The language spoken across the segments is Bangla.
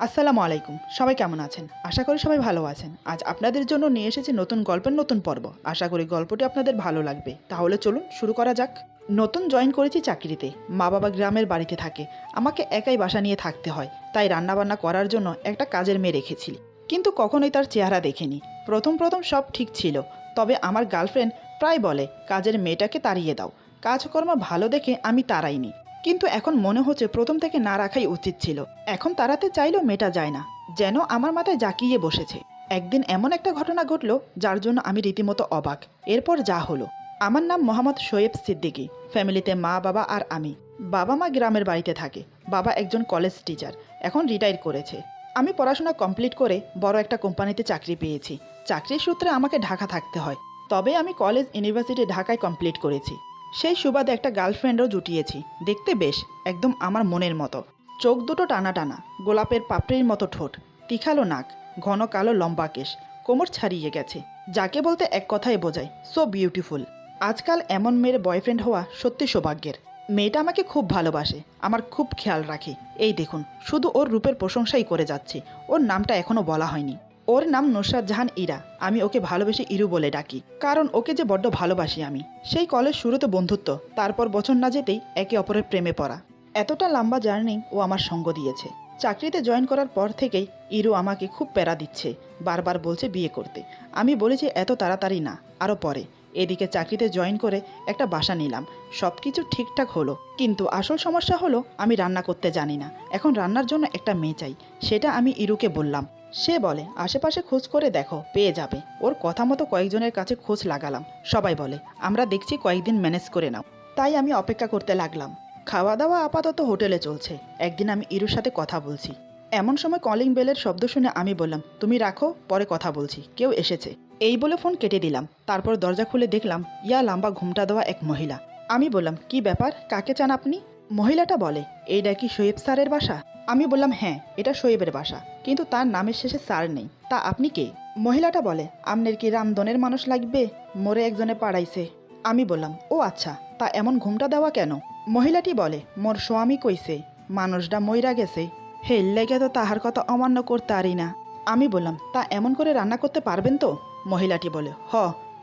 আসসালামু আলাইকুম। সবাই কেমন আছেন? আশা করি সবাই ভালো আছেন। আজ আপনাদের জন্য নিয়ে এসেছি নতুন গল্পের নতুন পর্ব। আশা করি গল্পটি আপনাদের ভালো লাগবে। তাহলে চলুন শুরু করা যাক। নতুন জয়েন করেছি চাকরিতে। মা বাবা গ্রামের বাড়িতে থাকে। আমাকে একাই বাসা নিয়ে থাকতে হয়। তাই রান্নাবান্না করার জন্য একটা কাজের মেয়ে রেখেছি। কিন্তু কখনোই তার চেহারা দেখিনি। প্রথম প্রথম সব ঠিক ছিল। তবে আমার গার্লফ্রেন্ড প্রায় বলে, কাজের মেয়েটাকে তাড়িয়ে দাও। কাজকর্ম ভালো দেখে আমি তাড়াইনি। কিন্তু এখন মনে হচ্ছে প্রথম থেকে না রাখাই উচিত ছিল। এখন তাড়াতে চাইলেও মেটা যায় না, যেন আমার মাথায় জাকিয়ে বসেছে। একদিন এমন একটা ঘটনা ঘটলো, যার জন্য আমি রীতিমতো অবাক। এরপর যা হলো। আমার নাম মোহাম্মদ শোয়েব সিদ্দিকী। ফ্যামিলিতে মা, বাবা আর আমি। বাবা মা গ্রামের বাড়িতে থাকে। বাবা একজন কলেজ টিচার। এখন রিটায়ার করেছে। আমি পড়াশোনা কমপ্লিট করে বড় একটা কোম্পানিতে চাকরি পেয়েছি। চাকরির সূত্রে আমাকে ঢাকা থাকতে হয়। তবে আমি কলেজ, ইউনিভার্সিটি ঢাকায় কমপ্লিট করেছি। সেই সুবাদে একটা গার্লফ্রেন্ডও জুটিয়েছি। দেখতে বেশ, একদম আমার মনের মতো। চোখ দুটো টানা টানা, গোলাপের পাপড়ির মতো ঠোঁট, তিখালো নাক, ঘন কালো লম্বা কেশ, কোমর ছাড়িয়ে গেছে। যাকে বলতে এক কথায় বোঝায় সো বিউটিফুল আজকাল এমন মেয়ের বয়ফ্রেন্ড হওয়া সত্যি সৌভাগ্যের। মেয়েটা আমাকে খুব ভালোবাসে, আমার খুব খেয়াল রাখে। এই দেখুন, শুধু ওর রূপের প্রশংসাই করে যাচ্ছে, ওর নামটা এখনও বলা হয়নি। ওর নাম নুসরাত জাহান ইরা। আমি ওকে ভালোবেসে ইরু বলে ডাকি। কারণ ওকে যে বড্ড ভালোবাসি আমি। সেই কলেজ শুরুতে বন্ধুত্ব, তারপর বছর না যেতেই একে অপরের প্রেমে পড়া। এতটা লম্বা জার্নি ও আমার সঙ্গ দিয়েছে। চাকরিতে জয়েন করার পর থেকেই ইরু আমাকে খুব প্যারা দিচ্ছে, বারবার বলছে বিয়ে করতে। আমি বলেছি এত তাড়াতাড়ি না আরও পরে। এদিকে চাকরিতে জয়েন করে একটা বাসা নিলাম। সব কিছু ঠিকঠাক হলো। কিন্তু আসল সমস্যা হলো, আমি রান্না করতে জানি না। এখন রান্নার জন্য একটা মেয়ে চাই। সেটা আমি ইরুকে বললাম। সে বলে, আশেপাশে খোঁজ করে দেখো, পেয়ে যাবে। ওর কথা মতো কয়েকজনের কাছে খোঁজ লাগালাম। সবাই বলে, আমরা দেখছি কয়েকদিন ম্যানেজ করে নাও। তাই আমি অপেক্ষা করতে লাগলাম। খাওয়া দাওয়া আপাতত হোটেলে চলছে। একদিন আমি ইরুর সাথে কথা বলছি। এমন সময় কলিং বেলের শব্দ শুনে আমি বললাম, তুমি রাখো, পরে কথা বলছি। কেউ এসেছে। এই বলে ফোন কেটে দিলাম। তারপর দরজা খুলে দেখলাম, ইয়া লম্বা ঘুমটা দেওয়া এক মহিলা। আমি বললাম, কি ব্যাপার? কাকে চান আপনি? মহিলাটা বলে এইটা কি শোয়েব স্যারের বাসা? আমি বললাম হ্যাঁ এটা শোয়েবের বাসা, কিন্তু তার নামের শেষে স্যার নেই, তা আপনি কে? মহিলাটা বলে, আমনের কি রামদনের মানুষ লাগবে? মোরে একজনে পাড়াইছে। আমি বললাম, ও আচ্ছা তা এমন ঘুমটা দেওয়া কেন? মহিলাটি বলে, মোর স্বামী কইছে মানুষটা মইরা গেছে, হে লেগে তো তাহার কথা অমান্য করতে পারি না। আমি বললাম, তা এমন করে রান্না করতে পারবেন তো? মহিলাটি বলে, হ,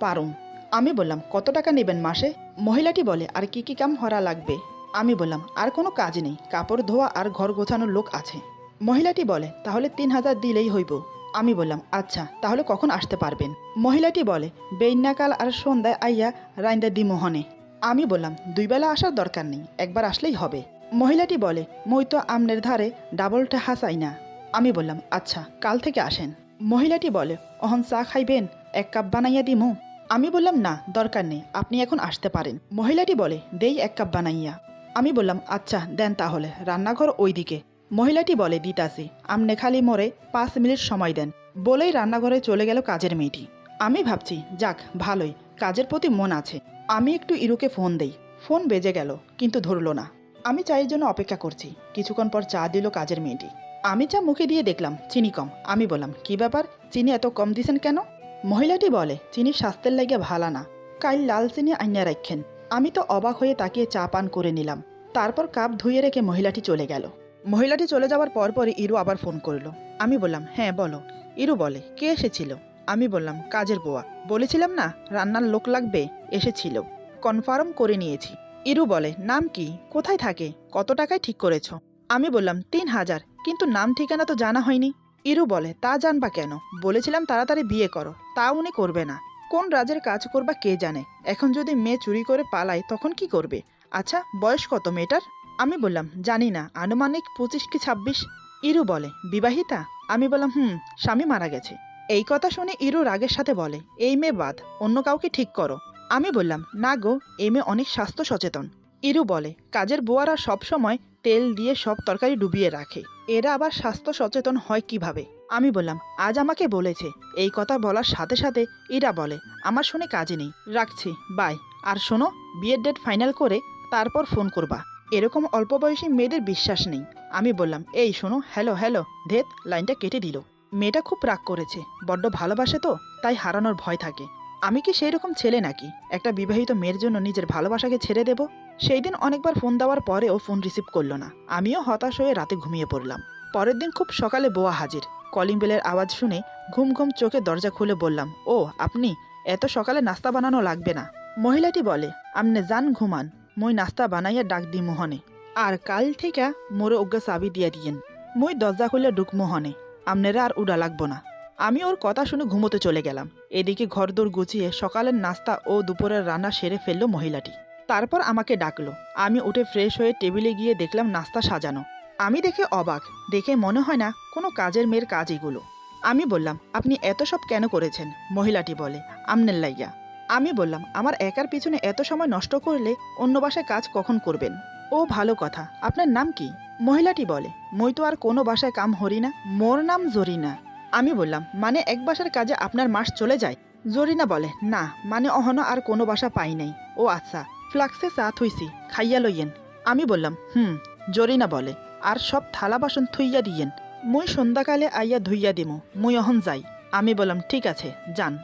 পারুম। আমি বললাম, কত টাকা নেবেন মাসে? মহিলাটি বলে, আর কি কি কাম হরা লাগবে? আমি বললাম, আর কোনো কাজ নেই। কাপড় ধোয়া আর ঘর গোছানোর লোক আছে। মহিলাটি বলে, তাহলে তিন হাজার দিলেই হইব। আমি বললাম আচ্ছা তাহলে কখন আসতে পারবেন? মহিলাটি বলে বেইনাকাল আর সন্ধ্যায় আইয়া রাইন্দা দিমোহনে আমি বললাম, দুই বেলা আসার দরকার নেই, একবার আসলেই হবে। মহিলাটি বলে, মই তো আমনের ধারে ডাবলটা হাসাই না। আমি বললাম আচ্ছা কাল থেকে আসেন। মহিলাটি বলে, অহন চা খাইবেন? এক কাপ বানাইয়া দিমু? আমি বললাম, না, দরকার নেই, আপনি এখন আসতে পারেন। মহিলাটি বলে, দেই এক কাপ বানাইয়া। আমি বললাম আচ্ছা দেন তাহলে, রান্নাঘর ওইদিকে। মহিলাটি বলে দিতাসি আমনে খালি মরে পাঁচ মিনিট সময় দেন। বলেই রান্নাঘরে চলে গেল কাজের মেয়েটি। আমি ভাবছি, যাক, ভালোই, কাজের প্রতি মন আছে। আমি একটু ইরুকে ফোন দেই। ফোন বেজে গেল, কিন্তু ধরলো না। আমি চায়ের জন্য অপেক্ষা করছি। কিছুক্ষণ পর চা দিল কাজের মেয়েটি। আমি চা মুখে দিয়ে দেখলাম, চিনি কম। আমি বললাম, কি ব্যাপার? চিনি এত কম দিছেন কেন? মহিলাটি বলে চিনি স্বাস্থ্যের লাগে ভালা না। কাল লাল চিনি আইনা রাখেন আমি তো অবাক হয়ে তাকিয়ে চা পান করে নিলাম। তারপর কাপ ধুয়ে রেখে মহিলাটি চলে গেল। মহিলাটি চলে যাওয়ার পর পরই ইরু আবার ফোন করল। আমি বললাম হ্যাঁ বলো। ইরু বলে, কে এসেছিল? আমি বললাম, কাজের বোয়া। বলেছিলাম, না, রান্নার লোক লাগবে, এসেছিল। কনফার্ম করে নিয়েছি। ইরু বলে, নাম কি? কোথায় থাকে? কত টাকায় ঠিক করেছ? আমি বললাম, তিন হাজার, কিন্তু নাম ঠিকানা তো জানা হয়নি। ইরু বলে, তা জানবা কেন? বলেছিলাম তাড়াতাড়ি বিয়ে করো, তা উনি করবে না। কোন রাজের কাজ করবা কে জানে? এখন যদি মেয়ে চুরি করে পালায়, তখন কি করবে? আচ্ছা বয়স কত মেয়েটার? আমি বললাম, জানি না, আনুমানিক পঁচিশ কি ছাব্বিশ। ইরু বলে, বিবাহিতা? আমি বললাম, হুম, স্বামী মারা গেছে। এই কথা শুনে ইরু রাগের সাথে বলে, এই মেয়ে বাদ, অন্য কাউকে ঠিক করো। আমি বললাম, না গো, এই মেয়ে অনেক স্বাস্থ্য সচেতন। ইরু বলে, কাজের বুয়ারা সবসময় তেল দিয়ে সব তরকারি ডুবিয়ে রাখে। এরা আবার স্বাস্থ্য সচেতন হয় কীভাবে? আমি বললাম, আজ আমাকে বলেছে। এই কথা বলার সাথে সাথে ইরা বলে, আমার শুনে কাজে নেই, রাখছি, বাই। আর শোনো, বিয়ের ডেট ফাইনাল করে তারপর ফোন করবা। এরকম অল্প বয়সী মেয়েদের বিশ্বাস নেই। আমি বললাম, এই শোনো হ্যালো হ্যালো ধেত লাইনটা কেটে দিল। মেয়েটা খুব রাগ করেছে, বড্ড ভালোবাসে তো, তাই হারানোর ভয় থাকে। আমি কি সেই রকম ছেলে নাকি? একটা বিবাহিত মেয়ের জন্য নিজের ভালোবাসাকে ছেড়ে দেব? সেই দিন অনেকবার ফোন দেওয়ার পরেও ফোন রিসিভ করল না। আমিও হতাশ হয়ে রাতে ঘুমিয়ে পড়লাম। পরের দিন খুব সকালে বোয়া হাজির। কলিং বেলের আওয়াজ শুনে ঘুম ঘুম চোখে দরজা খুলে বললাম, ও, আপনি? এত সকালে নাস্তা বানানো লাগবে না। মহিলাটি বলে, আমনে যান ঘুমান, মই নাস্তা বানাইয়া ডাক দি মোহনে। আর কাল থেকে মোরে অজ্ঞা চাবি দিয়ে দিয়েন। মই দরজা খুলে ঢুক মোহনে, আমনেরা আর উড়া লাগবো না। আমি ওর কথা শুনে ঘুমোতে চলে গেলাম। এদিকে ঘরদোর গুছিয়ে সকালের নাস্তা ও দুপুরের রান্না সেরে ফেলল মহিলাটি। তারপর আমাকে ডাকলো। আমি উঠে ফ্রেশ হয়ে টেবিলে গিয়ে দেখলাম নাস্তা সাজানো। আমি দেখে অবাক, দেখে মনে হয় না কোনো কাজের মেয়ের কাজ এগুলো। আমি বললাম, আপনি এত সব কেন করেছেন? মহিলাটি বলে, আমনের লাইয়া আমি বললাম, আমার একার পিছনে এত সময় নষ্ট করলে অন্য বাসায় কাজ কখন করবেন? ও, ভালো কথা। আপনার নাম কি? মহিলাটি বলে, মই তো আর কোনো বাসায় কাম হরি না, মোর নাম জরিনা। আমি বললাম মানে এক বাসার কাজে আপনার মাস চলে যায়? জরিনা বলে, না মানে অহনো আর কোনো বাসা পাই নাই। ও আচ্ছা। ফ্লাক্সে চা থুইছি, খাইয়া লইয়েন। আমি বললাম, হুম, জরিনা বলে, আর সব থালা বাসন থুইয়া দিয়েন। মুই সন্ধ্যাকালে আইয়া ধুইয়া দিমু, মুই অহন যাই। আমি বললাম, ঠিক আছে, যান।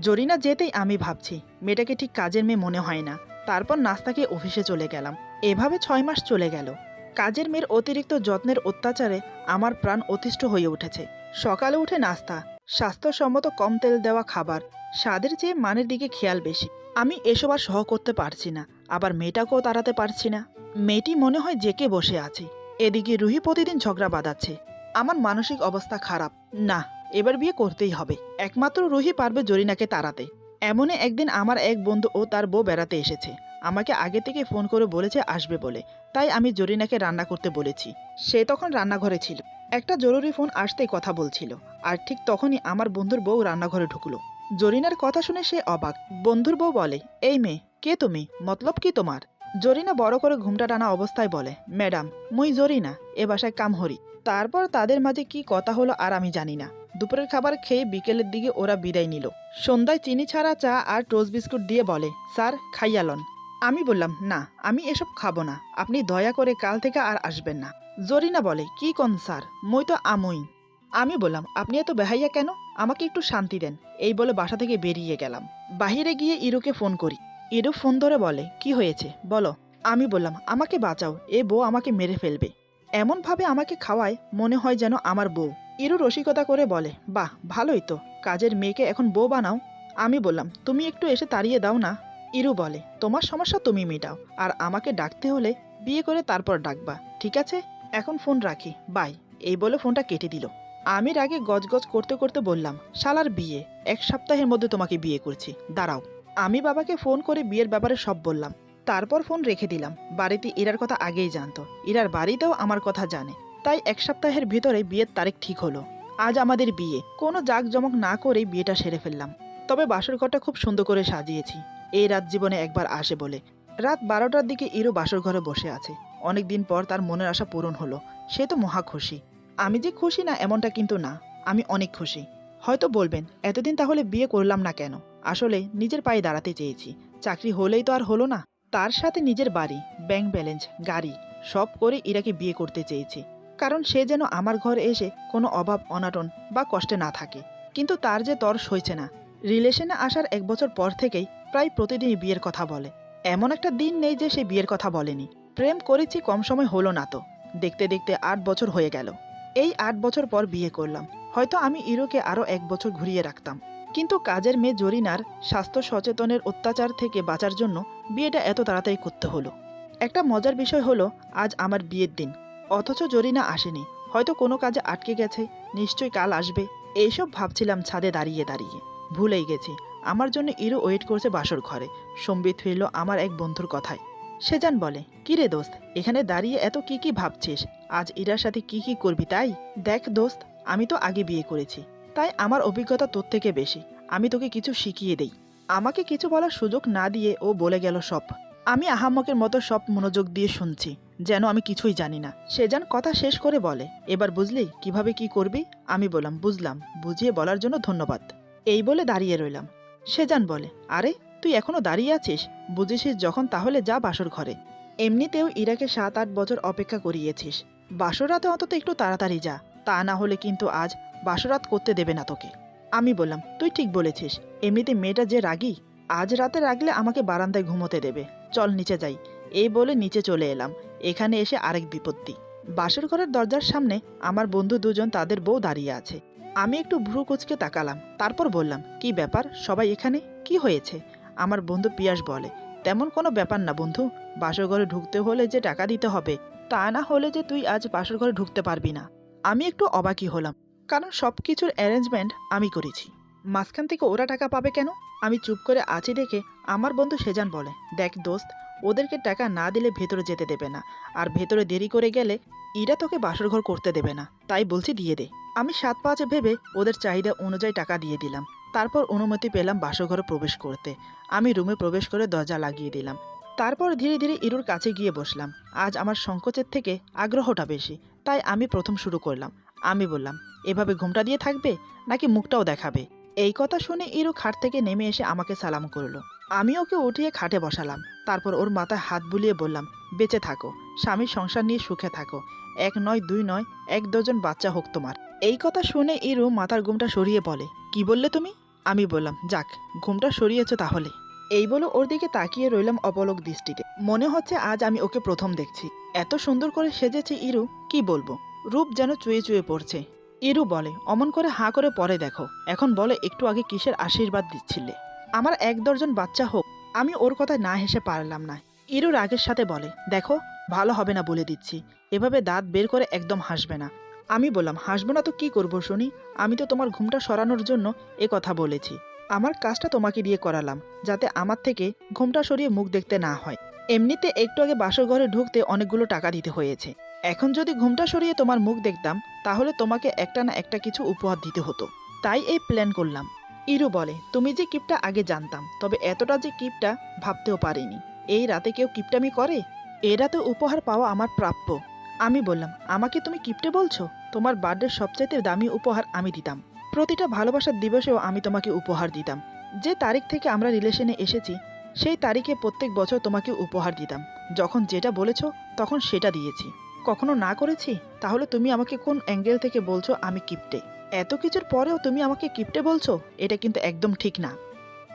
জরিনা যেতেই আমি ভাবছি, মেয়েটাকে ঠিক কাজের মেয়ে মনে হয় না। তারপর নাস্তাকে অফিসে চলে গেলাম। এভাবে ছয় মাস চলে গেল। কাজের মেয়ের অতিরিক্ত যত্নের অত্যাচারে আমার প্রাণ অতিষ্ঠ হয়ে উঠেছে। সকালে উঠে নাস্তা, স্বাস্থ্যসম্মত কম তেল দেওয়া খাবার, স্বাদের চেয়ে মানের দিকে খেয়াল বেশি। আমি এসব আর সহ করতে পারছি না, আবার মেয়েটাকেও তাড়াতে পারছি না। মেয়েটি মনে হয় জেকে বসে আছে। এদিকে রুহি প্রতিদিন ঝগড়া বাঁধাচ্ছে। আমার মানসিক অবস্থা খারাপ। না, এবার বিয়ে করতেই হবে। একমাত্র রুহি পারবে জরিনাকে তাড়াতে। এমনই একদিন আমার এক বন্ধু ও তার বউ বেড়াতে এসেছে। আমাকে আগে থেকে ফোন করে বলেছে আসবে বলে। তাই আমি জরিনাকে রান্না করতে বলেছি। সে তখন রান্নাঘরে ছিল। একটা জরুরি ফোন আসতেই কথা বলছিল। আর ঠিক তখনই আমার বন্ধুর বউ রান্নাঘরে ঢুকলো। জরিনার কথা শুনে সে অবাক। বন্ধুর বউ বলে, এই মেয়ে, কে তুমি? মতলব কি তোমার? জরিনা বড় করে ঘুমটা টানা অবস্থায় বলে, ম্যাডাম, মুই জরিনা, এ বাসায় কাম হরি তারপর তাদের মাঝে কি কথা হলো আর আমি জানি না। দুপুরের খাবার খেয়ে বিকেলের দিকে ওরা বিদায় নিল। সন্ধ্যায় চিনি ছাড়া চা আর টোস্ট বিস্কুট দিয়ে বলে, স্যার, খাইয়ালন। আমি বললাম, না, আমি এসব খাব না। আপনি দয়া করে কাল থেকে আর আসবেন না। জরিনা বলে, কি কন স্যার? মই তো আমই। আমি বললাম, আপনি এত বেহাইয়া কেন? আমাকে একটু শান্তি দেন। এই বলে বাসা থেকে বেরিয়ে গেলাম। বাহিরে গিয়ে ইরুকে ফোন করি। ইরু ফোন ধরে বলে, কি হয়েছে? বলো। আমি বললাম, আমাকে বাঁচাও। এ বউ আমাকে মেরে ফেলবে। এমনভাবে আমাকে খাওয়ায় মনে হয় যেন আমার বউ। ইরু রসিকতা করে বলে, বাহ, ভালোই তো। কাজের মেয়েকে এখন বউ বানাও। আমি বললাম, তুমি একটু এসে তাড়িয়ে দাও না। ইরু বলে, তোমার সমস্যা তুমি মেটাও। আর আমাকে ডাকতে হলে বিয়ে করে তারপর ডাকবা। ঠিক আছে? এখন ফোন রাখি। বাই। এই বলে ফোনটা কেটে দিল। আমি রাগে গজগজ করতে করতে বললাম, শালার বিয়ে, এক সপ্তাহের মধ্যে তোমাকে বিয়ে করছি, দাঁড়াও। আমি বাবাকে ফোন করে বিয়ের ব্যাপারে সব বললাম। তারপর ফোন রেখে দিলাম, বাড়িতে ইরার কথা আগেই জানতো। ইরার বাড়িতেও আমার কথা জানে। তাই এক সপ্তাহের ভিতরে বিয়ের তারিখ ঠিক হলো। আজ আমাদের বিয়ে। কোনো জাঁকজমক না করেই বিয়েটা সেরে ফেললাম। তবে বাসর ঘরটা খুব সুন্দর করে সাজিয়েছি। এই রাত জীবনে একবার আসে বলে। রাত বারোটার দিকে ইরো বাসর ঘরে বসে আছে। অনেক দিন পর তার মনের আশা পূরণ হলো। সে তো মহা খুশি। আমি যে খুশি না, এমনটা কিন্তু না। আমি অনেক খুশি। হয়তো বলবেন, এতদিন তাহলে বিয়ে করলাম না কেন? আসলে নিজের পায়ে দাঁড়াতে চেয়েছি। চাকরি হলেই তো আর হলো না। তার সাথে নিজের বাড়ি, ব্যাংক ব্যালেন্স, গাড়ি, সব করে ইরাকে বিয়ে করতে চেয়েছি। কারণ সে যেন আমার ঘরে এসে কোনো অভাব, অনাটন বা কষ্টে না থাকে। কিন্তু তার যে তর সইছে না। রিলেশনে আসার এক বছর পর থেকেই প্রায় প্রতিদিনই বিয়ের কথা বলে। এমন একটা দিন নেই যে সে বিয়ের কথা বলেনি। প্রেম করেছি কম সময় হলো না তো। দেখতে দেখতে আট বছর হয়ে গেল। এই আট বছর পর বিয়ে করলাম। হয়তো আমি ইরোকে আরও এক বছর ঘুরিয়ে রাখতাম। কিন্তু কাজের মেয়ে জরিনার স্বাস্থ্য সচেতনের অত্যাচার থেকে বাঁচার জন্য বিয়েটা এত তাড়াতাড়ি করতে হলো। একটা মজার বিষয় হলো, আজ আমার বিয়ের দিন। অথচ জরিনা আসেনি। হয়তো কোনো কাজে আটকে গেছে। নিশ্চয়ই কাল আসবে। এইসব ভাবছিলাম ছাদে দাঁড়িয়ে দাঁড়িয়ে। ভুলেই গেছি। আমার জন্য ইরো ওয়েট করছে বাসর ঘরে। সম্বিত ফিরল আমার এক বন্ধুর কথায়। সেজান বলে, কিরে দোস্ত, এখানে দাঁড়িয়ে এত কি কি ভাবছিস? আজ ইরার সাথে কি কি করবি তাই? দেখ দোস্ত, আমি তো আগে বিয়ে করেছি। তাই আমার অভিজ্ঞতা তোর থেকে বেশি। আমি তোকে কিছু শিখিয়ে দেই। আমাকে কিছু বলার সুযোগ না দিয়ে ও বলে গেল সব। আমি আহাম্মকের মতো সব মনোযোগ দিয়ে শুনছি, যেন আমি কিছুই জানি না। সেজান কথা শেষ করে বলে, এবার বুঝলি কীভাবে কি করবি? আমি বললাম, বুঝলাম। বুঝিয়ে বলার জন্য ধন্যবাদ। এই বলে দাঁড়িয়ে রইলাম। সে যান বলে, আরে, তুই এখনও দাঁড়িয়ে আছিস? বুঝেছিস যখন তাহলে যা বাসর ঘরে। এমনিতেও ইরাকে সাত আট বছর অপেক্ষা করিয়েছিস। বাসরাতে অন্তত একটু তাড়াতাড়ি যা, তা না হলে কিন্তু আজ বাসরাত করতে দেবে না তোকে। আমি বললাম, তুই ঠিক বলেছিস, এমনিতে মেয়েটা যে রাগি, আজ রাতে রাগলে আমাকে বারান্দায় ঘুমোতে দেবে। চল নিচে যাই। এই বলে নিচে চলে এলাম। এখানে এসে আরেক বিপত্তি। বাসর ঘরের দরজার সামনে আমার বন্ধু দুজন তাদের বউ দাঁড়িয়ে আছে। আমি একটু ভ্রু কুচকে তাকালাম। তারপর বললাম, কি ব্যাপার? সবাই এখানে? কি হয়েছে? আমার বন্ধু পিয়াস বলে, তেমন কোনো ব্যাপার না বন্ধু। বাসর ঘরে ঢুকতে হলে যে টাকা দিতে হবে তা না হলে যে তুই আজ বাসর ঘরে ঢুকতে পারবি না। আমি একটু অবাকই হলাম, কারণ সব কিছুর অ্যারেঞ্জমেন্ট আমি করেছি। মাঝখান থেকে ওরা টাকা পাবে কেন? আমি চুপ করে আছি দেখে আমার বন্ধু সেজান বলে, দেখ দোস্ত, ওদেরকে টাকা না দিলে ভেতরে যেতে দেবে না, আর ভেতরে দেরি করে গেলে ইরা তোকে বাসর ঘর করতে দেবে না। তাই বলছি দিয়ে দে। আমি সাত পাঁচে ভেবে ওদের চাহিদা অনুযায়ী টাকা দিয়ে দিলাম। তারপর অনুমতি পেলাম বাসঘরে প্রবেশ করতে। আমি রুমে প্রবেশ করে দরজা লাগিয়ে দিলাম। তারপর ধীরে ধীরে ইরুর কাছে গিয়ে বসলাম। আজ আমার সংকোচের থেকে আগ্রহটা বেশি, তাই আমি প্রথম শুরু করলাম। আমি বললাম, এভাবে ঘুমটা দিয়ে থাকবে নাকি মুখটাও দেখাবে? এই কথা শুনে ইরু খাট থেকে নেমে এসে আমাকে সালাম করল। আমি ওকে উঠিয়ে খাটে বসালাম। তারপর ওর মাথায় হাত বুলিয়ে বললাম, বেঁচে থাকো স্বামীর সংসার নিয়ে সুখে থাকো। এক নয়, দুই নয়, এক ডজন বাচ্চা হোক তোমার। এই কথা শুনে ইরু মাথার ঘুমটা সরিয়ে বলে, কি বললে তুমি? আমি বললাম, যাক, ঘুমটা সরিয়েছ তাহলে। এই বলে ওর দিকে তাকিয়ে রইলাম অপলক দৃষ্টিতে। মনে হচ্ছে আজ আমি ওকে প্রথম দেখছি। এত সুন্দর করে সেজেছে ইরু, কি বলব? রূপ যেন চুয়ে চুয়ে পড়ছে। ইরু বলে, অমন করে হাঁ করে পরে দেখো। এখন বলে, একটু আগে কিসের আশীর্বাদ দিচ্ছিলে? আমার এক দর্জন বাচ্চা হোক, আমি ওর কথা না হেসে পারলাম না। ইরু রাগের সাথে বলে, দেখো, ভালো হবে না বলে দিচ্ছি। এভাবে দাঁত বের করে একদম হাসবে না। আমি বললাম, হাসবো না তো কি করব শুনি? আমি তো তোমার ঘুমটা সরানোর জন্য এ কথা বলেছি। আমার কাজটা তোমাকে দিয়ে করালাম, যাতে আমার থেকে ঘুমটা সরিয়ে মুখ দেখতে না হয়। এমনিতে একটু আগে বাসর ঘরে ঢুকতে অনেকগুলো টাকা দিতে হয়েছে। এখন যদি ঘুমটা সরিয়ে তোমার মুখ দেখতাম, তাহলে তোমাকে একটা না একটা কিছু উপহার দিতে হতো। তাই এই প্ল্যান করলাম। ইরু বলে, তুমি যে কিপটা আগে জানতাম, তবে এতটা যে কিপটা ভাবতেও পারিনি। এই রাতে কেউ কিপটামি করে? এ রাতে উপহার পাওয়া আমার প্রাপ্য। আমি বললাম, আমাকে তুমি কিপটে বলছো? তোমার বার্থডের সবচাইতে দামি উপহার আমি দিতাম। প্রতিটা ভালোবাসার দিবসেও আমি তোমাকে উপহার দিতাম। যে তারিখ থেকে আমরা রিলেশনে এসেছি, সেই তারিখে প্রত্যেক বছর তোমাকে উপহার দিতাম। যখন যেটা বলেছ, তখন সেটা দিয়েছি। কখনো না করেছি? তাহলে তুমি আমাকে কোন অ্যাঙ্গেল থেকে বলছো আমি কিপটে? এত কিছুর পরেও তুমি আমাকে কিপটে বলছো? এটা কিন্তু একদম ঠিক না।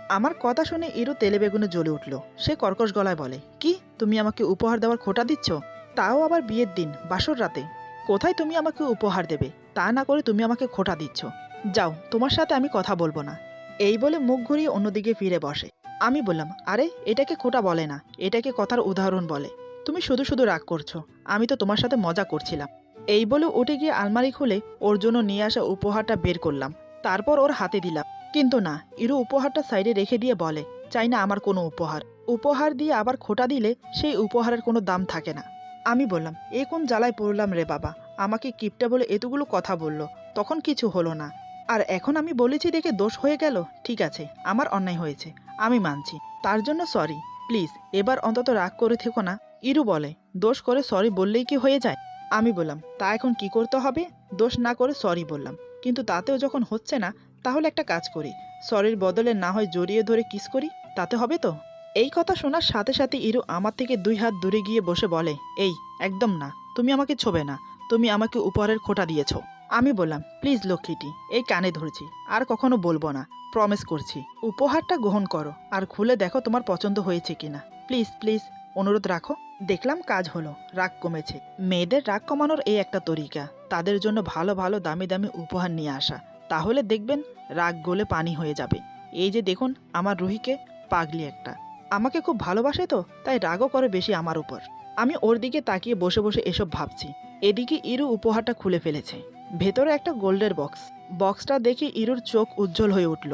আমার কথা শুনে ইরু তেলে বেগুনে জ্বলে উঠল। সে কর্কশ গলায় বলে, কি? তুমি আমাকে উপহার দেওয়ার খোটা দিচ্ছ? তাও আবার বিয়ের দিন, বাসর রাতে। কোথায় তুমি আমাকে উপহার দেবে? তা না করে তুমি আমাকে খোটা দিচ্ছ। যাও, তোমার সাথে আমি কথা বলব না। এই বলে মুখ ঘুরিয়ে অন্যদিকে ফিরে বসে। আমি বললাম, আরে, এটাকে খোটা বলে না, এটাকে কথার উদাহরণ বলে। তুমি শুধু শুধু রাগ করছ, আমি তো তোমার সাথে মজা করছিলাম। এই বলে উঠে গিয়ে আলমারি খুলে ওর জন্য নিয়ে আসা উপহারটা বের করলাম। তারপর ওর হাতে দিলাম। কিন্তু না, ইরু উপহারটা সাইডে রেখে দিয়ে বলে, চাই না আমার কোনো উপহার। উপহার দিয়ে আবার খোটা দিলে সেই উপহারের কোনো দাম থাকে না। আমি বললাম, এ কোন জ্বালায় পড়লাম রে বাবা, আমাকে কিপটা বলে এতগুলো কথা বলল, তখন কিছু হলো না। আর এখন আমি বলেছি দেখে দোষ হয়ে গেল। ঠিক আছে, আমার অন্যায় হয়েছে, আমি মানছি। তার জন্য সরি, প্লিজ, এবার অন্তত রাগ করে থেকো না। ইরু বলে, দোষ করে সরি বললেই কি হয়ে যায়? আমি বললাম, তা এখন কি করতে হবে? দোষ না করে সরি বললাম। কিন্তু তাতেও যখন হচ্ছে না, তাহলে একটা কাজ করি। সরির বদলে না হয় জড়িয়ে ধরে কিস করি, তাতে হবে তো? এই কথা শোনার সাথে সাথে ইরু আমার থেকে দুই হাত দূরে গিয়ে বসে বলে, এই, একদম না, তুমি আমাকে ছোবে না, তুমি আমাকে উপহারের খোটা দিয়েছ। আমি বললাম, প্লিজ লক্ষ্মীটি, এই কানে ধরছি, আর কখনো বলব না, প্রমিস করছি। উপহারটা গ্রহণ করো, আর খুলে দেখো তোমার পছন্দ হয়েছে কিনা। প্লিজ প্লিজ, অনুরোধ রাখো। দেখলাম কাজ হলো, রাগ কমেছে। মেয়েদের রাগ কমানোর এই একটা তরিকা, তাদের জন্য ভালো ভালো, দামি দামি উপহার নিয়ে আসা। তাহলে দেখবেন, রাগ গলে পানি হয়ে যাবে। এই যে দেখুন, আমার রুহিকে পাগলি একটা। আমাকে খুব ভালোবাসে তো, তাই রাগও করে বেশি আমার উপর। আমি ওর দিকে তাকিয়ে বসে বসে এসব ভাবছি। এদিকে ইরু উপহারটা খুলে ফেলেছে। ভেতরে একটা গোল্ডের বক্স। বক্সটা দেখে ইরুর চোখ উজ্জ্বল হয়ে উঠল।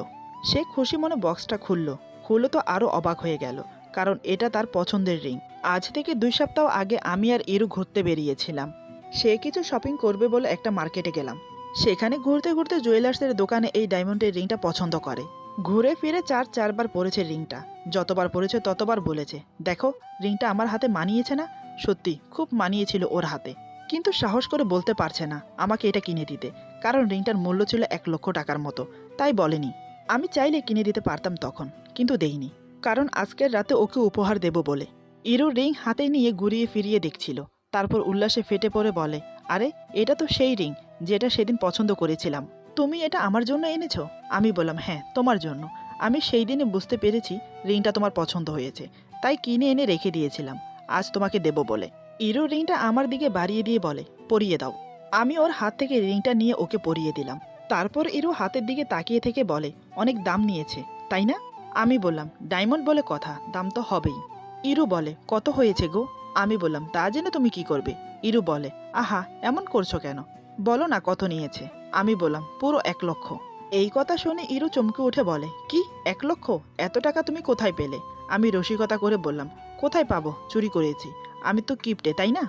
সে খুশি মনে বক্সটা খুলল। খুললো তো আরও অবাক হয়ে গেল, কারণ এটা তার পছন্দের রিং। আজ থেকে দুই সপ্তাহ আগে আমি আর ইরু ঘুরতে বেরিয়েছিলাম। সে কিছু শপিং করবে বলে একটা মার্কেটে গেলাম। সেখানে ঘুরতে ঘুরতে জুয়েলার্সের দোকানে এই ডায়মন্ডের রিংটা পছন্দ করে। ঘুরে ফিরে চার চারবার পরেছে রিংটা। যতবার পরেছে ততবার বলেছে, দেখো, রিংটা আমার হাতে মানিয়েছে না? সত্যি, খুব মানিয়েছিল ওর হাতে। কিন্তু সাহস করে বলতে পারছে না আমাকে এটা কিনে দিতে, কারণ রিংটার মূল্য ছিল এক লক্ষ টাকার মতো। তাই বলেনি। আমি চাইলে কিনে দিতে পারতাম তখন, কিন্তু দেইনি, কারণ আজকের রাতে ওকে উপহার দেব বলে। ইরু রিং হাতে নিয়ে ঘুরিয়ে ফিরিয়ে দেখছিল, তারপর উল্লাসে ফেটে পড়ে বলে, আরে, এটা তো সেই রিং, যেটা সেদিন পছন্দ করেছিলাম। তুমি এটা আমার জন্য এনেছো? আমি বললাম হ্যাঁ তোমার জন্য। আমি সেই দিনে বুঝতে পেরেছি রিংটা তোমার পছন্দ হয়েছে, তাই কিনে এনে রেখে দিয়েছিলাম। আজ তোমাকে দেব বলে। ইরু রিংটা আমার দিকে বাড়িয়ে দিয়ে বলে, পরিয়ে দাও। আমি ওর হাত থেকে রিংটা নিয়ে ওকে পরিয়ে দিলাম। তারপর ইরু হাতের দিকে তাকিয়ে থেকে বলে, অনেক দাম নিয়েছে, তাই না? আমি বললাম, ডায়মন্ড বলে কথা, দাম তো হবেই। ইরু বলে, কত হয়েছে গো? আমি বললাম, তা জেনে তুমি কি করবে? ইরু বলে, আহা, এমন করছ কেন? বলো না কত নিয়েছে? আমি বললাম, পুরো এক লক্ষ। এই কথা শুনে ইরু চমকে উঠে বলে, কি, এক লক্ষ? এত টাকা তুমি কোথায় পেলে? আমি রসিকতা করে বললাম, কোথায় পাবো? চুরি করেছি। আমি তো কিপটে, তাই না?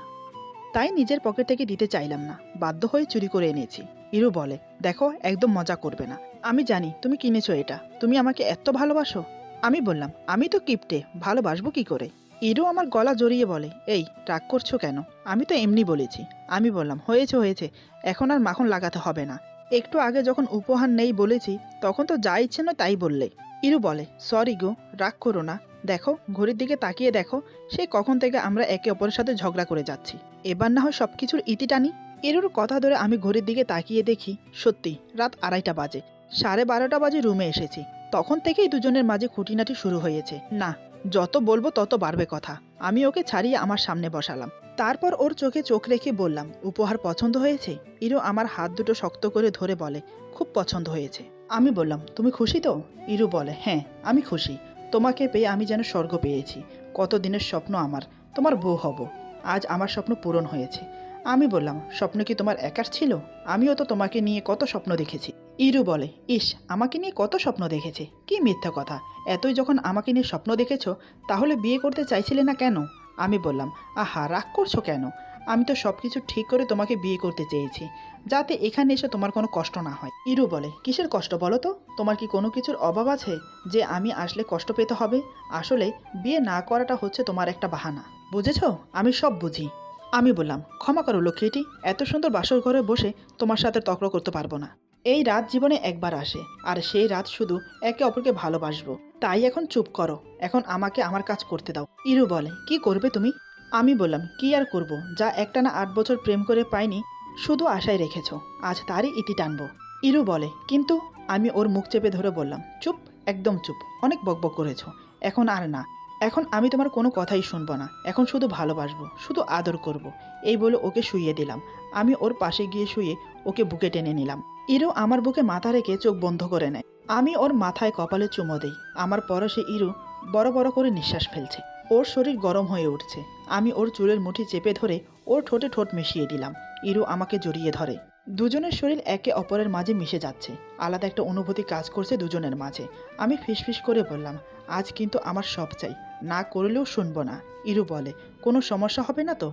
তাই নিজের পকেট থেকে দিতে চাইলাম না। বাধ্য হয়ে চুরি করে এনেছি। ইরু বলে, দেখো, একদম মজা করবে না। আমি জানি, তুমি কিনেছো এটা। তুমি আমাকে এত ভালোবাসো? আমি বললাম, আমি তো কিপটে, ভালোবাসবো কি করে? ইরু আমার গলা জড়িয়ে বলে, এই, রাগ করছ কেন? আমি তো এমনি বলেছি। আমি বললাম, হয়েছে হয়েছে। এখন আর মাখন লাগাতে হবে না। একটু আগে যখন উপহার নেই বলেছি, তখন তো যা ইচ্ছে নয় তাই বললে। ইরু বলে, সরি গো, রাগ করো না। দেখো, ঘড়ির দিকে তাকিয়ে দেখো সেই কখন থেকে আমরা একে অপরের সাথে ঝগড়া করে যাচ্ছি। এবার না হয় সব কিছুর ইতি টানি এরুর কথা ধরে আমি ঘড়ির দিকে তাকিয়ে দেখি, সত্যি, রাত আড়াইটা বাজে। সাড়ে বারোটা বাজে রুমে এসেছি। তখন থেকেই দুজনের মাঝে খুঁটিনাটি শুরু হয়েছে। না, যত বলব তত বাড়বে কথা। আমি ওকে ছাড়িয়ে আমার সামনে বসালাম। তারপর ওর চোখে চোখ রেখে বললাম, উপহার পছন্দ হয়েছে? ইরু আমার হাত দুটো শক্ত করে ধরে বলে, খুব পছন্দ হয়েছে। আমি বললাম, তুমি খুশি তো? ইরু বলে হ্যাঁ আমি খুশি। তোমাকে পেয়ে আমি যেন স্বর্গ পেয়েছি। কত দিনের স্বপ্ন আমার, তোমার বউ হব। আজ আমার স্বপ্ন পূরণ হয়েছে। আমি বললাম, স্বপ্ন কি তোমার একার ছিল? আমিও তো তোমাকে নিয়ে কত স্বপ্ন দেখেছি। ইরু বলে, ইস, আমাকে নিয়ে কত স্বপ্ন দেখেছে? কি মিথ্যা কথা। এতই যখন আমাকে নিয়ে স্বপ্ন দেখেছ, তাহলে বিয়ে করতে চাইছিলে না কেন? আমি বললাম, আহা, রাগ করছ কেন? আমি তো সব কিছু ঠিক করে তোমাকে বিয়ে করতে চেয়েছি। যাতে এখানে এসে তোমার কোনো কষ্ট না হয়। ইরু বলে, কিসের কষ্ট বলো তো? তোমার কি কোনো কিছুর অভাব আছে যে আমি আসলে কষ্ট পেতে হবে? আসলে বিয়ে না করাটা হচ্ছে তোমার একটা বাহানা। বুঝেছ? আমি সব বুঝি। আমি বললাম, ক্ষমা করো লক্ষ্মীটি, এত সুন্দর বাসর ঘরে বসে তোমার সাথে তক্র করতে পারব না। এই রাত জীবনে একবার আসে, আর সেই রাত শুধু একে অপরকে ভালোবাসবো। তাই এখন চুপ করো, এখন আমাকে আমার কাজ করতে দাও। ইরু বলে, কি করবে তুমি? আমি বললাম, কি আর করব? যা একটানা আট বছর প্রেম করে পাইনি, শুধু আশায় রেখেছ। আজ তারই ইতি টানবো। ইরু বলে, কিন্তু আমি ওর মুখ চেপে ধরে বললাম, চুপ, একদম চুপ। অনেক বকবক করেছ। এখন আর না। এখন আমি তোমার কোনো কথাই শুনব না। এখন শুধু ভালোবাসবো, শুধু আদর করব। এই বলে ওকে শুইয়ে দিলাম। আমি ওর পাশে গিয়ে শুয়ে ওকে বুকে টেনে নিলাম। ইরু আমার বুকে মাথা রেখে চোখ বন্ধ করে নেয়। আমি ওর মাথায় কপালে চুমো দিই। আমার পরশে ইরু বড় বড় করে নিঃশ্বাস ফেলছে। ওর শরীর গরম হয়ে উঠছে। আমি ওর চুলের মুঠি চেপে ধরে ওর ঠোঁটে ঠোঁট মিশিয়ে দিলাম। ইরু আমাকে জড়িয়ে ধরে। দুজনের শরীর একে অপরের মাঝে মিশে যাচ্ছে। আলাদা একটা অনুভূতি কাজ করছে দুজনের মাঝে। আমি ফিসফিস করে বললাম, আজ কিন্তু আমার সব চাই। না করলেও শুনব না। ইরু বলে, কোনো সমস্যা হবে না তো?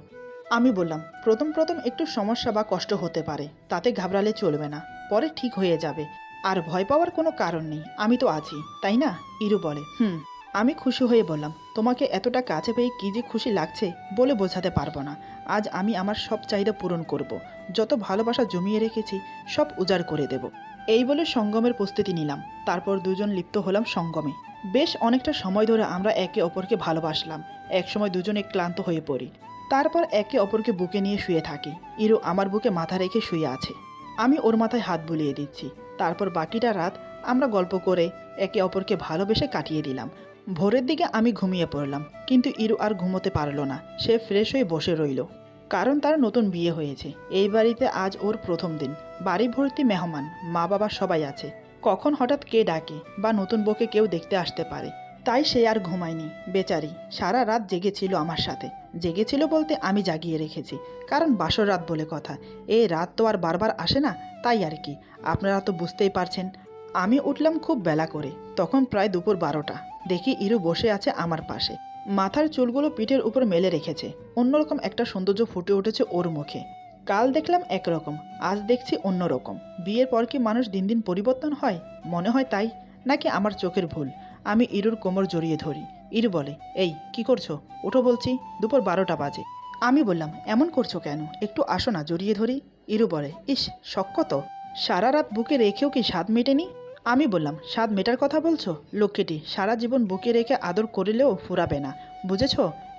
আমি বললাম, প্রথম প্রথম একটু সমস্যা বা কষ্ট হতে পারে। তাতে ঘাবড়ালে চলবে না। পরে ঠিক হয়ে যাবে। আর ভয় পাওয়ার কোনো কারণ নেই। আমি তো আছি, তাই না? ইরু বলে, হুম। আমি খুশি হয়ে বললাম, তোমাকে এতটা কাছে পেয়ে কী যে খুশি লাগছে বলে বোঝাতে পারব না। আজ আমি আমার সব চাহিদা পূরণ করব। যত ভালোবাসা জমিয়ে রেখেছি, সব উজাড় করে দেব। এই বলে সঙ্গমের প্রস্তুতি নিলাম। তারপর দুজন লিপ্ত হলাম সঙ্গমে। বেশ অনেকটা সময় ধরে আমরা একে অপরকে ভালোবাসলাম। একসময় দুজনে ক্লান্ত হয়ে পড়ি। তারপর একে অপরকে বুকে নিয়ে শুয়ে থাকি। ইরু আমার বুকে মাথা রেখে শুয়ে আছে। আমি ওর মাথায় হাত বুলিয়ে দিচ্ছি। তারপর বাকিটা রাত আমরা গল্প করে একে অপরকে ভালোবেসে কাটিয়ে দিলাম। ভোরের দিকে আমি ঘুমিয়ে পড়লাম, কিন্তু ইরু আর ঘুমোতে পারল না। সে ফ্রেশ হয়ে বসে রইল। কারণ তার নতুন বিয়ে হয়েছে। এই বাড়িতে আজ ওর প্রথম দিন। বাড়ি ভর্তি মেহমান মা বাবা সবাই আছে। কখন হঠাৎ কে ডাকে বা নতুন বউকে কেউ দেখতে আসতে পারে। তাই সে আর ঘুমায়নি। বেচারি, সারা রাত জেগেছিল আমার সাথে। জেগেছিল বলতে আমি জাগিয়ে রেখেছি। কারণ বাসর রাত বলে কথা। এই রাত তো আর বারবার আসে না, তাই আর কি? আপনারা তো বুঝতেই পারছেন। আমি উঠলাম খুব বেলা করে, তখন প্রায় দুপুর বারোটা। দেখি ইরু বসে আছে আমার পাশে। মাথার চুলগুলো পিঠের উপর মেলে রেখেছে। অন্যরকম একটা সৌন্দর্য ফুটে উঠেছে ওর মুখে। কাল দেখলাম একরকম, আজ দেখছি অন্যরকম। বিয়ের পর কি মানুষ দিন দিন পরিবর্তন হয়? মনে হয় তাই, নাকি আমার চোখের ভুল? আমি ইরুর কোমর জড়িয়ে ধরি। ইরু বলে, এই, কি করছ? ওঠো বলছি, দুপুর বারোটা বাজে। আমি বললাম, এমন করছ কেন? একটু আসো না, জড়িয়ে ধরি। ইরু বলে, ইস শক্ক তো। সারা রাত বুকে রেখেও কি স্বাদ মেটেনি? আমি বললাম, স্বাদ মেটার কথা বলছো? লক্ষ্মীটি সারা জীবন বুকে রেখে আদর করিলেও ফুরাবে না। বুঝেছ?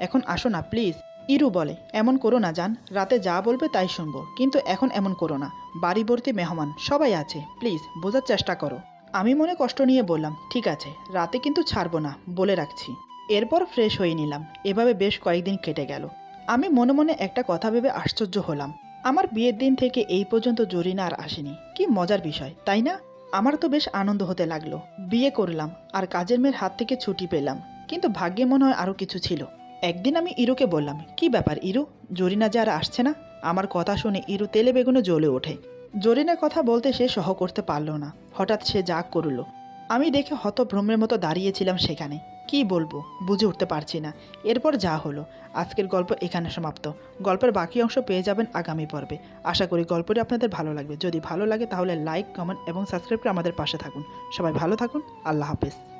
এখন আসো না, প্লিজ। ইরু বলে, এমন করো না জান, রাতে যা বলবে তাই শুনব, কিন্তু এখন এমন করো না। বাড়ি ভর্তি মেহমান, সবাই আছে, প্লিজ, বোঝার চেষ্টা করো। আমি মনে কষ্ট নিয়ে বললাম, ঠিক আছে, রাতে কিন্তু ছাড়বো না, বলে রাখছি। এরপর ফ্রেশ হয়ে নিলাম, এভাবে বেশ কয়েকদিন কেটে গেল। আমি মনে মনে একটা কথা ভেবে আশ্চর্য হলাম, আমার বিয়ের দিন থেকে এই পর্যন্ত জরিনা আর আসেনি, কি মজার বিষয়, তাই না? আমার তো বেশ আনন্দ হতে লাগল। বিয়ে করলাম আর কাজের মেয়ের হাত থেকে ছুটি পেলাম। কিন্তু ভাগ্যে মনে হয় আরও কিছু ছিল। একদিন আমি ইরুকে বললাম, কি ব্যাপার ইরু? জরিনা যে আর আসছে না? আমার কথা শুনে ইরু তেলে বেগুনে জ্বলে ওঠে। জরিনার কথা বলতে সে সহ করতে পারল না। হঠাৎ সে যা করল। আমি দেখে হতভ্রমের মতো দাঁড়িয়েছিলাম সেখানে। কি বলব, বুঝে উঠতে পারছি না। এরপর যা হলো, আজকের গল্প এখানে সমাপ্ত। গল্পের বাকি অংশ পেয়ে যাবেন আগামী পর্বে। আশা করি গল্পটি আপনাদের ভালো লাগবে। যদি ভালো লাগে তাহলে লাইক, কমেন্ট এবং সাবস্ক্রাইব করে আমাদের পাশে থাকুন। সবাই ভালো থাকুন, আল্লাহ হাফেজ।